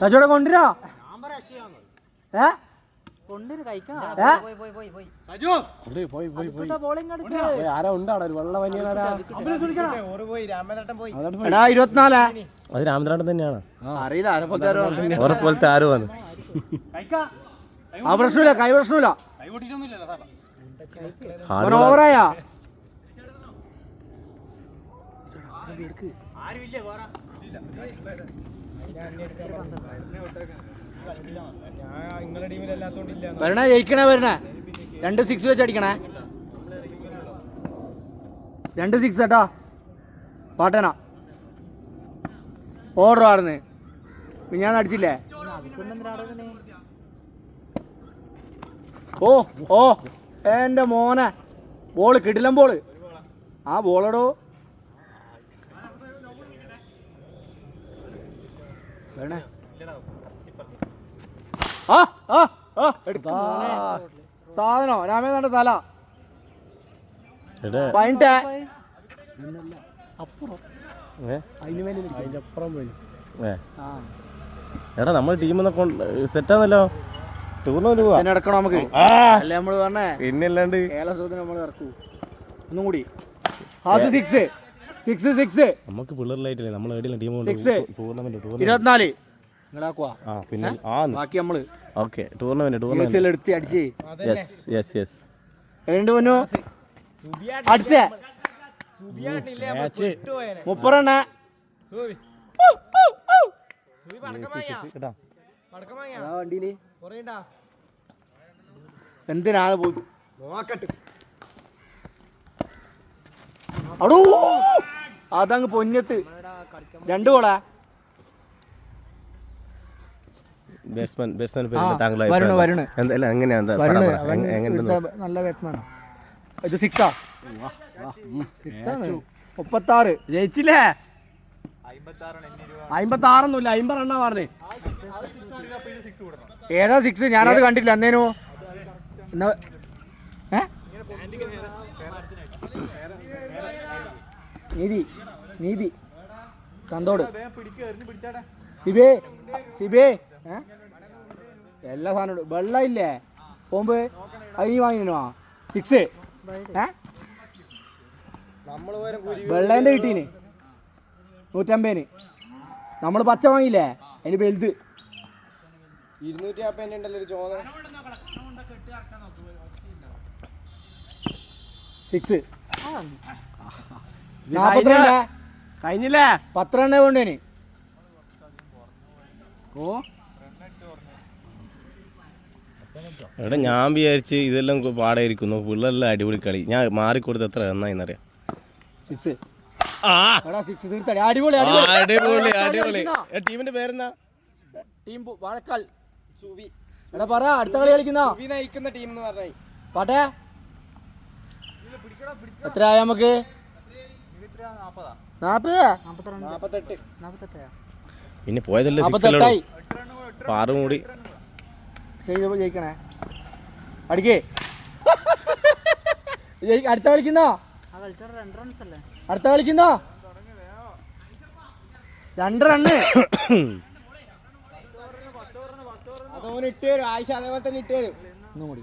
കച്ചവടം കൊണ്ടുവരാ? ഏ? അത് രാമനാട്ടൻ തന്നെയാണ്. ഉറപ്പോലത്തെ ആരും വന്ന് ആ പ്രശ്നമില്ല കൈ പ്രശ്നമില്ല. ഓവറായാ. ആരുമില്ല വരണേ ജയിക്കണേ വരണേ. രണ്ട് സിക്സ് വെച്ച് അടിക്കണേ. രണ്ട് സിക്സ് കേട്ടോ പാട്ടന. ഓർഡർ ആടുന്ന് ഞാൻ അടിച്ചില്ലേ? ഓ ഓ. എന്റെ മോനെ. ബോൾ കിടിലം ബോൾ ആ ബോളടോ വേണേ? ആ ആ ആ എടുക്കാ. സാധനോ? രാമേന്ദ്രന്റെ തല. അതിന് മേലെ അതിന്റെ അപ്പുറം പോയി. ആ. എടാ നമ്മൾ ടീമിൽ സെറ്റാന്നല്ലോ ടൂർണമെന്റ് പോവാ. നമുക്ക്? അല്ലേ നമ്മൾ പറഞ്ഞേ? പിന്നെ അല്ലാണ്ട് നമ്മൾ ഇറക്കൂ. ഒന്നും കൂടി. അത് സിക്സ് സിക്സ് സിക്സ്. നമുക്ക് പിള്ളേരിലായിട്ടില്ലേ നമ്മൾ എവിടെയുള്ള ടീം സിക്സ്. ടൂർണമെന്റ് ടൂർണമെന്റ് ഇരുപത്തിനാല്. ആ പിന്നെ ആ ബാക്കി നമ്മൾ. ഓക്കെ ടൂർണമെന്റ് ടൂർണമെന്റ് എൽ എടുത്ത് അടിച്ചേ. യെസ് യെസ് യെസ് എഴുണ്ട് പൊന്നു? അടിച്ചേ. മുപ്പറെണ്ണ. കേട്ടാ വണ്ടിയിൽ. എന്തിനാണ് പോയി? അടൂ. അതങ്ങ് പൊന്നത്ത്. രണ്ട് ബാറ്റ്സ്മാൻ ബാറ്റ്സ്മാൻ താങ്കൾ വരുണ്, വരുണ്. വരുണ്. അവൻ ഇവിടുത്തെ നല്ല ഇത് സിക്സാ സിക്സാണ് മുപ്പത്താറ്. ജയിച്ചില്ലേ? അമ്പത്തി ആറൊന്നുമില്ല അമ്പത് റണ്ണാ പറഞ്ഞേ. ഏതാ സിക്സ് ഞാനത് കണ്ടില്ല അന്നേനോ. എന്നാ ഏ? നീതി നീതി. ചന്തോട്. സിബേ സിബേ എല്ലാ സാധനവും വെള്ളം ഇല്ലേ പോകുമ്പോ അത് നീ വാങ്ങിനോ സിക്സ് വെള്ളേന്റെ വെള്ളേന്റെ കിട്ടീന് നൂറ്റമ്പതിന്. നമ്മൾ പച്ച വാങ്ങിയില്ലേ? അതിന് വലുത്. ഇരുന്നൂറ്റി നാൽപ്പതിന്റെ ഉണ്ടല്ലോ ഒരു ചോന്ന. സിക്സ് നാപ്പത്തിരണ്ട്. കഴിഞ്ഞില്ലേ. പത്തിരണ്ട് കൊണ്ടേന്. ഓ. എടാ ഞാൻ വിചാരിച്ച് ഇതെല്ലാം പാടായിരിക്കുന്നു. പിള്ളേരെല്ലാം അടിപൊളി കളി. ഞാൻ മാറിക്കൊടുത്ത് എത്ര നന്നായിന്നറിയാം? സിക്സ് അടിപൊളി അടിപൊളി. അടിപൊളി ഏ, ടീമിന്റെ പേരെന്താ? ടീം വാഴക്കാൽ. സുവി. എടാ പറ അടുത്ത കളി കളിക്കുന്ന? നയിക്കുന്ന ടീം എന്ന് പറഞ്ഞാൽ പാട്ടെ? എത്ര ആയ നമുക്ക്? പിന്നെ പോയതല്ലേ ആറും കൂടി ചെയ്ത് ജയിക്കണേ. അടിക്കേ. അടുത്ത കളിക്കുന്നോ? അടുത്ത കളിക്കുന്നോ? രണ്ട് റണ്ണ് അതോന് ഇട്ട് തരും ആയിഷ അതേപോലെ തന്നെ ഇട്ട് തരും ഒന്നും കൂടി.